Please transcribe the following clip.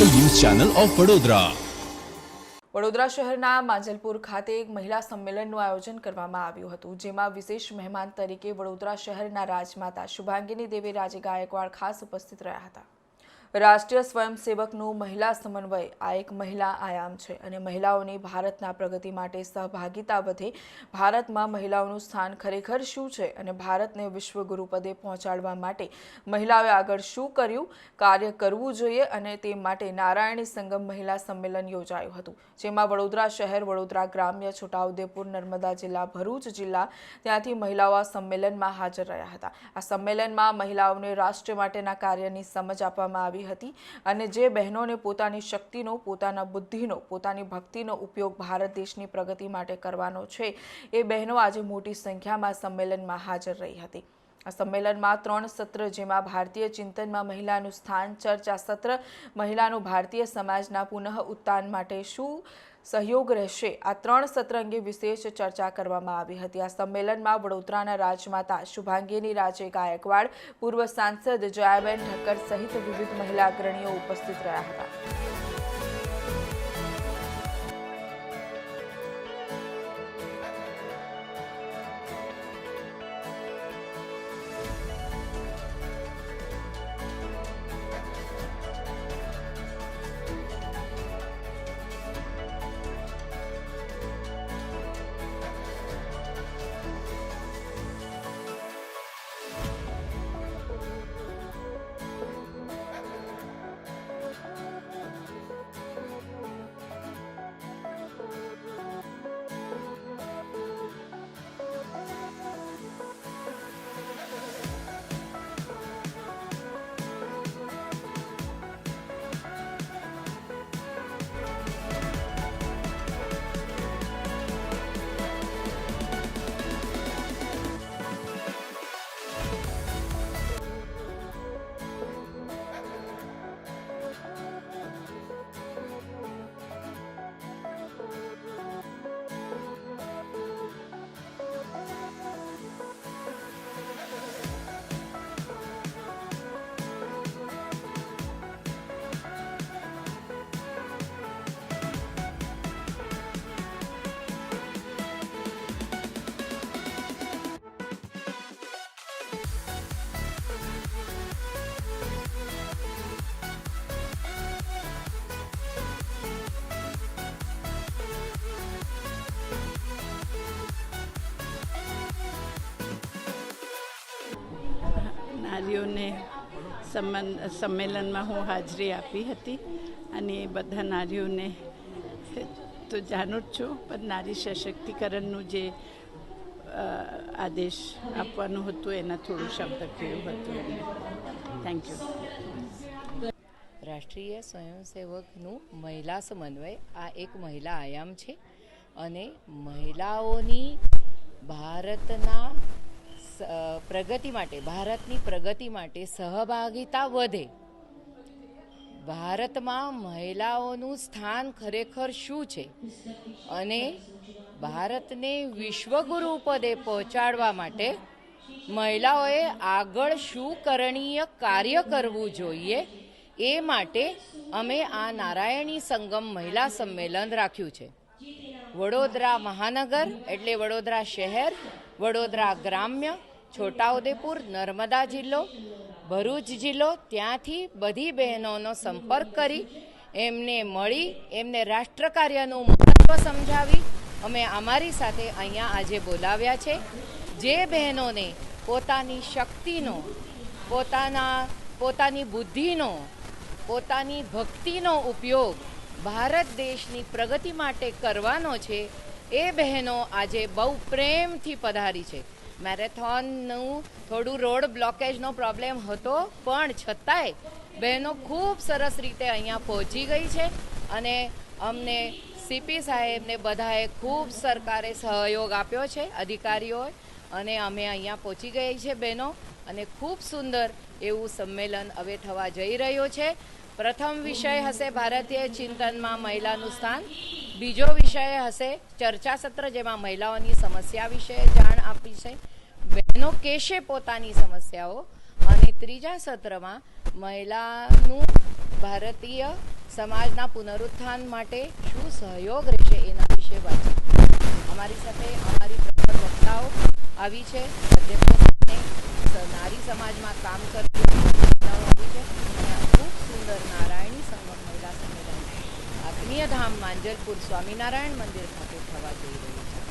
Channel of Vadodara. Vadodara શહેરના માંજલપુર ખાતે એક મહિલા સંમેલનનું આયોજન કરવામાં આવ્યું હતું, જેમાં વિશેષ મહેમાન તરીકે વડોદરા શહેરના રાજમાતા શુભાંગીની દેવી રાજે ગાયકવાડ ખાસ ઉપસ્થિત રહ્યા હતા. રાષ્ટ્રીય સ્વયંસેવકનું મહિલા સમન્વય આ એક મહિલા આયામ છે અને મહિલાઓની ભારતના પ્રગતિ માટે સહભાગિતા વધે ભારતમાં મહિલાઓનું સ્થાન ખરેખર શું છે અને ભારતને વિશ્વગુરુ પદે પહોંચાડવા માટે મહિલાઓએ આગળ શું કર્યું, કાર્ય કરવું જોઈએ અને તે માટે નારાયણી સંગમ મહિલા સંમેલન યોજાયું હતું, જેમાં વડોદરા શહેર, વડોદરા ગ્રામ્ય, છોટાઉદેપુર, નર્મદા જિલ્લા, ભરૂચ જિલ્લા ત્યાંથી મહિલાઓ આ સંમેલનમાં હાજર રહ્યા હતા. આ સંમેલનમાં મહિલાઓને રાષ્ટ્ર માટેના કાર્યની સમજ આપવામાં આવી હતી અને જે બહેનોને પોતાની શક્તિનો, પોતાના બુદ્ધિનો, પોતાની ભક્તિનો ઉપયોગ ભારત દેશની પ્રગતિ માટે કરવાનો છે, એ બહેનો આજે મોટી સંખ્યામાં સંમેલનમાં હાજર રહી હતી. આ સંમેલનમાં ત્રણ સત્ર જેમાં ભારતીય ચિંતનમાં મહિલાનું સ્થાન, ચર્ચા સત્ર, મહિલાનું ભારતીય સમાજના પુનઃ ઉત્થાન માટે શું સહયોગ રહેશે? આ ત્રણ સત્ર અંગે વિશેષ ચર્ચા કરવામાં આવી હતી. આ સંમેલનમાં વડોદરાના રાજમાતા શુભાંગીની રાજે ગાયકવાડ, પૂર્વ સાંસદ જયાબેન ઠક્કર સહિત વિવિધ મહિલા અગ્રણીઓ ઉપસ્થિત રહ્યા હતા. નારીઓને સંમેલનમાં હું હાજરી આપી હતી અને એ બધા નારીઓને તો જાણું જ છું, પણ નારી સશક્તિકરણનું જે આદેશ આપવાનું હતું એના થોડું શબ્દ કહ્યું હતું થેન્ક યુ રાષ્ટ્રીય સ્વયંસેવકનું મહિલા સમન્વય આ એક મહિલા આયામ છે અને મહિલાઓની ભારતના પ્રગતિ માટે, ભારતની પ્રગતિ માટે સહભાગિતા વધે. ભારતમાં મહિલાઓનું સ્થાન ખરેખર શું છે? અને ભારતને વિશ્વગુરુ પદે પહોંચાડવા માટે મહિલાઓએ આગળ શું કરણીય કાર્ય કરવું જોઈએ એ માટે અમે આ નારાયણી સંગમ મહિલા સંમેલન રાખ્યું છે. વડોદરા મહાનગર એટલે વડોદરા શહેર, વડોદરા ગ્રામ્ય છોટાઉદેપુર, નર્મદા જિલ્લો, ભરૂચ જિલ્લો, ત્યાંથી બધી બહેનોનો સંપર્ક કરી એમને મળી, એમને રાષ્ટ્ર કાર્યનું મહત્ત્વ સમજાવી અમે અમારી સાથે અહીંયા આજે બોલાવ્યા છે. જે બહેનોને પોતાની શક્તિનો, પોતાના, પોતાની બુદ્ધિનો, પોતાની ભક્તિનો ઉપયોગ ભારત દેશની પ્રગતિ માટે કરવાનો છે, એ બહેનો આજે બહુ પ્રેમથી પધારી છે. મેરેથોનનું થોડું રોડ બ્લોકેજનો પ્રોબ્લેમ હતો, પણ છતાંય બહેનો ખૂબ સરસ રીતે અહીંયા પહોંચી ગઈ છે અને અમને સીપી સાહેબને બધાએ ખૂબ સરકારે સહયોગ આપ્યો છે, અધિકારીઓએ, અને અમે અહીંયા પહોંચી ગઈ છે બહેનો, અને ખૂબ સુંદર એવું સંમેલન હવે થવા જઈ રહ્યું છે. પ્રથમ વિષય હશે ભારતીય ચિંતનમાં મહિલાનું સ્થાન. બીજો વિષય હશે ચર્ચા સત્ર જેમાં મહિલાઓની સમસ્યા વિશે જાણ આપી છે. બહેનો કહેશે પોતાની સમસ્યાઓ? અને ત્રીજા સત્રમાં મહિલાનું ભારતીય સમાજના પુનરુત્થાન માટે શું સહયોગ રહેશે એના વિશે વાતચીત અમારી સાથે અમારી પ્રખર વક્તાઓ આવી છે. નારી સમાજમાં કામ કરતી વક્તાઓ આવી છે અને આ ખૂબ સુંદર નારાયણી સંગમ મહિલા સંમેલન આત્મીય ધામ માંજલપુર સ્વામિનારાયણ મંદિર ખાતે થવા જઈ રહ્યું છે.